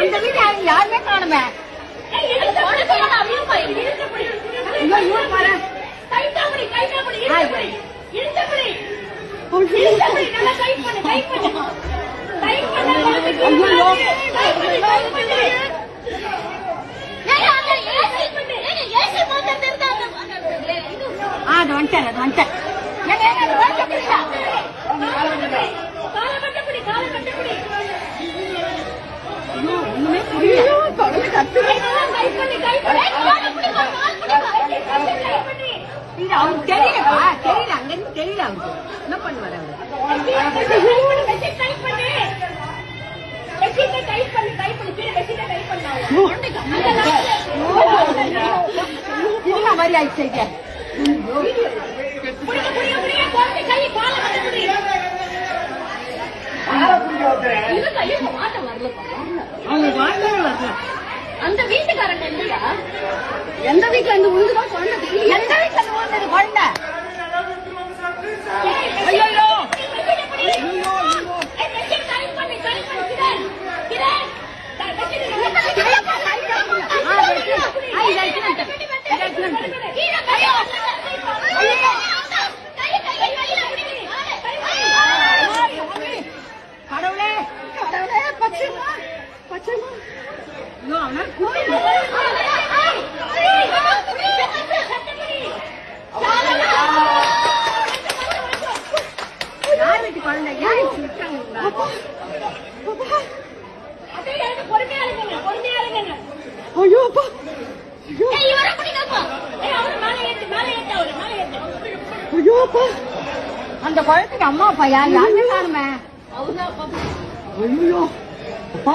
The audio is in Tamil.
அந்த வீட்டு யாருமே காணுமே வந்துட்டேன் அது வந்துட்டேன் அவங்க தெரியல தெரியல அங்க இருந்து தெரியல அவங்க என்ன பண்ணுவாரு அவங்க ஐயப்ப வாட்ட வரலப்பா அவங்க வாழ்ந்தாங்களா அந்த வீட்டுக்காரங்க இல்லையா? எந்த வீட்டுல இருந்து உழுதுதான் குழந்தை தெரியல எந்த வீட்டுல இருந்து உழுந்தது குழந்தை? ஐயோ Thank you. அந்த குழந்தைக்கு அம்மா அப்பா யார்? யாருமே காணுமே ஐயோ அப்பா.